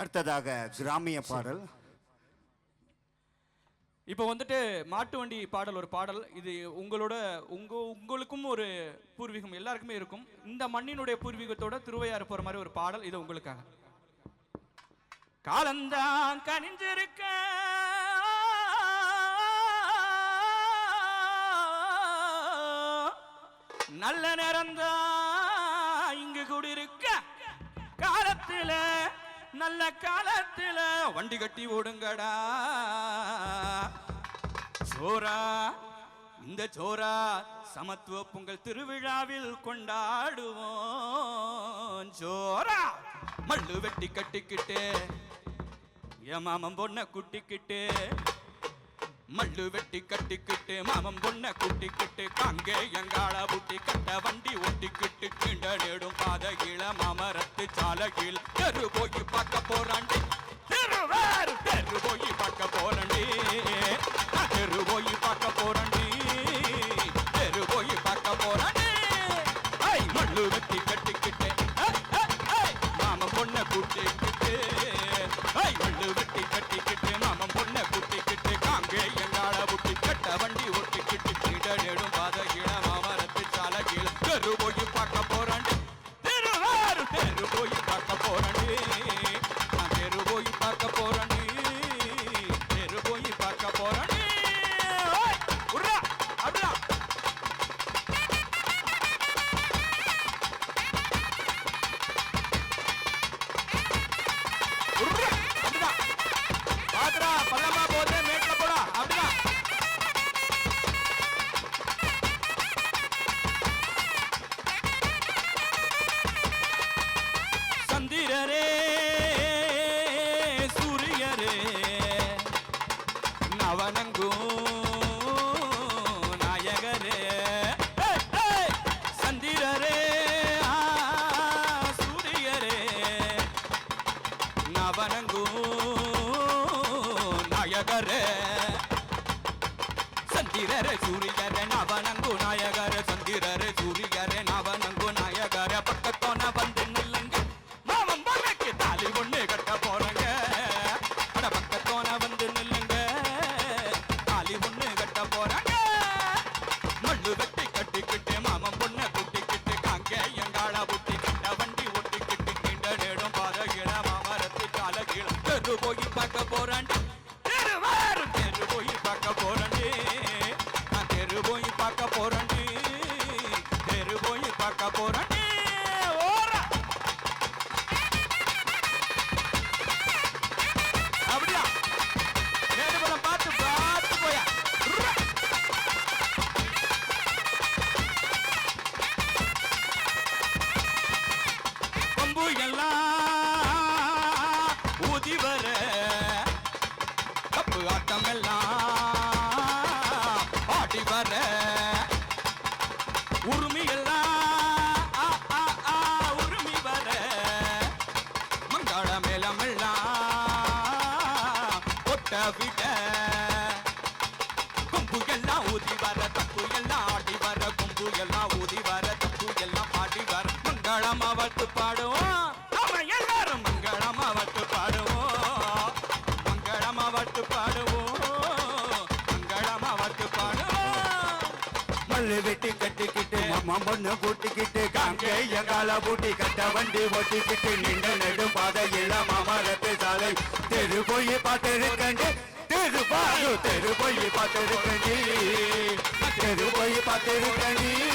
அடுத்ததாக கிராமிய பாடல். இப்போ வந்துட்டு மாட்டு வண்டி பாடல் ஒரு பாடல். இது உங்களோட உங்க உங்களுக்கும் ஒரு பூர்வீகம் எல்லாருக்குமே இருக்கும். இந்த மண்ணினுடைய பூர்வீகத்தோட திருவையாறு போற மாதிரி ஒரு பாடல் இது உங்களுக்காக. காலந்தான் கனிஞ்சிருக்க நல்ல நேரம்தான் இங்கு கூடியிருக்க. காலத்துல நல்ல காலத்தில் வண்டி கட்டி ஓடுங்கடா. சோரா இந்த சோரா சமத்துவ பொங்கல் திருவிழாவில் கொண்டாடுவோம். சோரா மல்லு வெட்டி கட்டிக்கிட்டு என் மாமன் குட்டிக்கிட்டு மல்லு வெட்டி கட்டிக்கிட்டு மாமன் பொண்ண குட்டிக்கிட்டு காங்கே எங்காள புட்டி கட்ட வண்டி ஒட்டிக்கிட்டு கிண்ட நேடும் பாத பாதையில மாமரத்து சாலையில் தெரு போய் பார்க்க போறாண்டி. தெரு போய் பார்க்க போறண்டி. தெரு போய் பார்க்க போறண்டி. தெரு போய் பார்க்க போறண்டி. ஐ மல்லு வெட்டி கட்டிக்கிட்டு ஐ, ஐ, பொண்ண கூட்டிக்கிட்டு ஐ மல்லு வெட்டி போய் பார்க்க போறாண்டி தெருவாரு தெரு போய் பார்க்க போறாண்டி நான் தெரு போய் பார்க்க போறாண்டி தெரு போய் பார்க்க போறாண்டி உர்ரா, அப்படியா உர்ரா, அப்படிதான் போதே சந்திரரே சூரியரே பார்க்க போறேன் ஓரா அப்படியா? பார்த்து பார்த்து போயா. கொம்பு எல்லாம் ஊதி வர கப்பு ஆட்டம் எல்லாம் ஆடி வர. மங்கள கொட்ட விட கொம்பு எல்லாம் ஊதி வர தப்பு எல்லாம் ஆடி வர கொம்பு எல்லாம் ஊதி வர தப்பு எல்லாம் பாடி வர. மங்களமா வட்டு பாடுவோம். நாம எல்லாரும் மங்களமா வட்டு பாடுவோம். மங்களமா வட்டு பாடுவோம். மங்களமா வட்டு பாடுவோம் பல்லு வெட்டி கட்டிக்கிட்டு மாமா பொண்ணு கூட்டிக்கிட்டு காங்கே எங்கால பூட்டி கட்ட வண்டி ஓட்டிக்கிட்டு நின்ற நெடும் பாதை எல்லாம் மாமரத்து சாலை. தெரு போய் பார்த்திருக்கண்டு தெரு பாரு தெரு போய் பார்த்திருக்கண்டி. தெரு போய் பார்த்திருக்கண்டி.